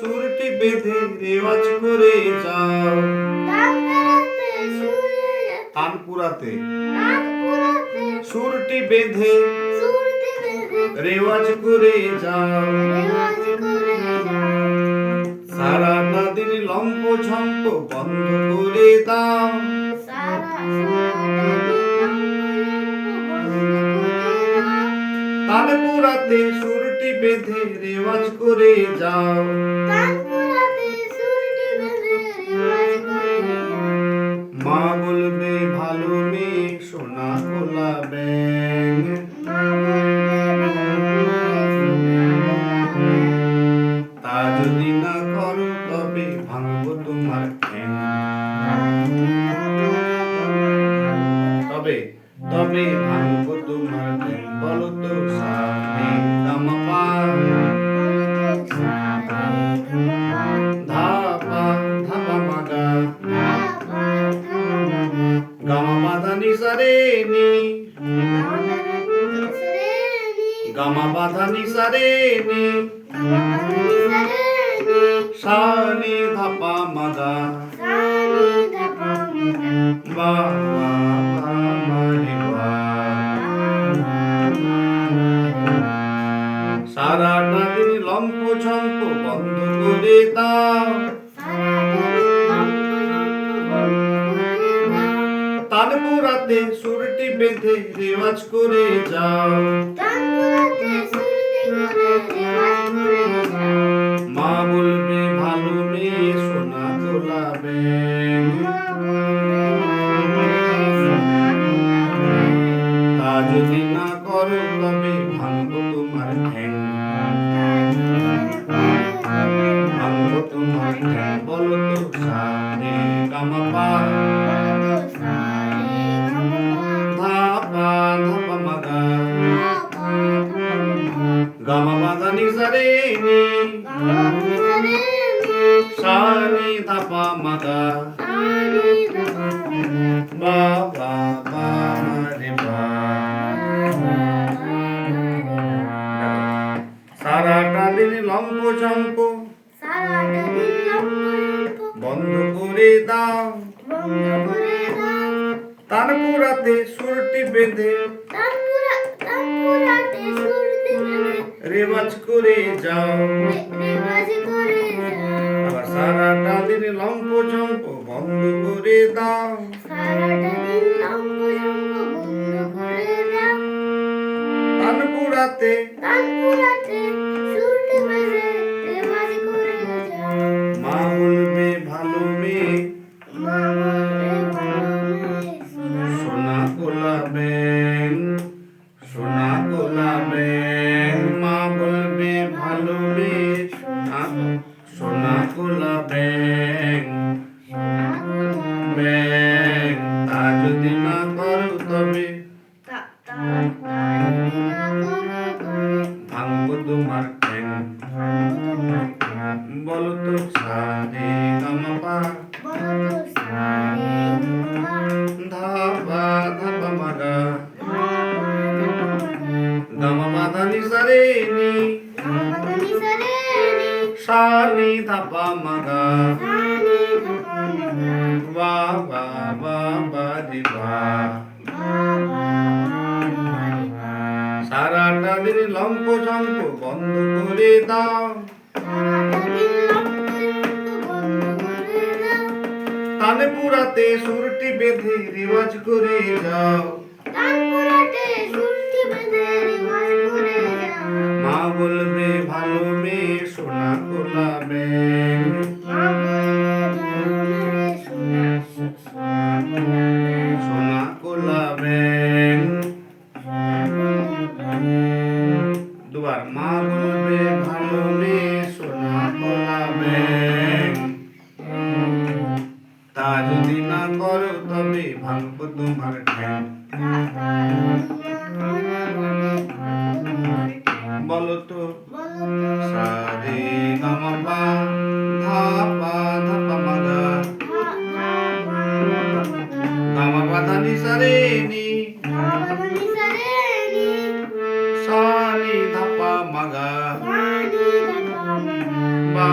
সুরটি বেঁধে রেওয়াজ করে যাও। তান পুরাতে সুরটি বেঁধে রেওয়াজ করে যাও। সারাটা দিন লম্প ঝম্প বন্ধ করে দাও। পুরাতে সুরটি বেঁধে রেওয়াজ করে যাও। মা বলবে ভালো মেয়ে সোনা খোলা ব্যাং তা যদি না করো তবে ভাঙবো তোমার ঠ্যাং। তবে তবে ভাঙবো গামা বাধা নি সারে নি সানি ধাপা মাগা লম্প ঝম্প বন্ধ করে দাও সুরটি বেঁধে রেওয়াজ করে যাও। মা বলবে ভালো মেয়ে সোনা তোলাবে। ধাপা ধাপা মাগা গামা বাধা নি সারে নি সানি ধাপা মাগা বা বা বা রে বা সারাটা দিন লম্প ঝম্প বন্ধ করে দাও তারপরাতে সুরটি বেঁধে রেওয়াজ করে যাও। আবার সারাটা দিন লম্প ঝম্প বন্ধ করে দাও। তারপরাতে মা তোমার বলো তো সারে গামাপা ধাপা ধাপা মাগা গামা ধানি সারে নি সানি ধাপা মাগা লম্প ঝম্প বন্ধ করে দাও। তালে পুরাতে সুরটি বেঁধে রেওয়াজ করে যাও। দুবার মা বলবে ভালো মেয়ে সোনা বলাবে তা যদি না করো, তবে ভাঙবো তোমার ঠ্যাং বলো তো ಮಗ ಬಾ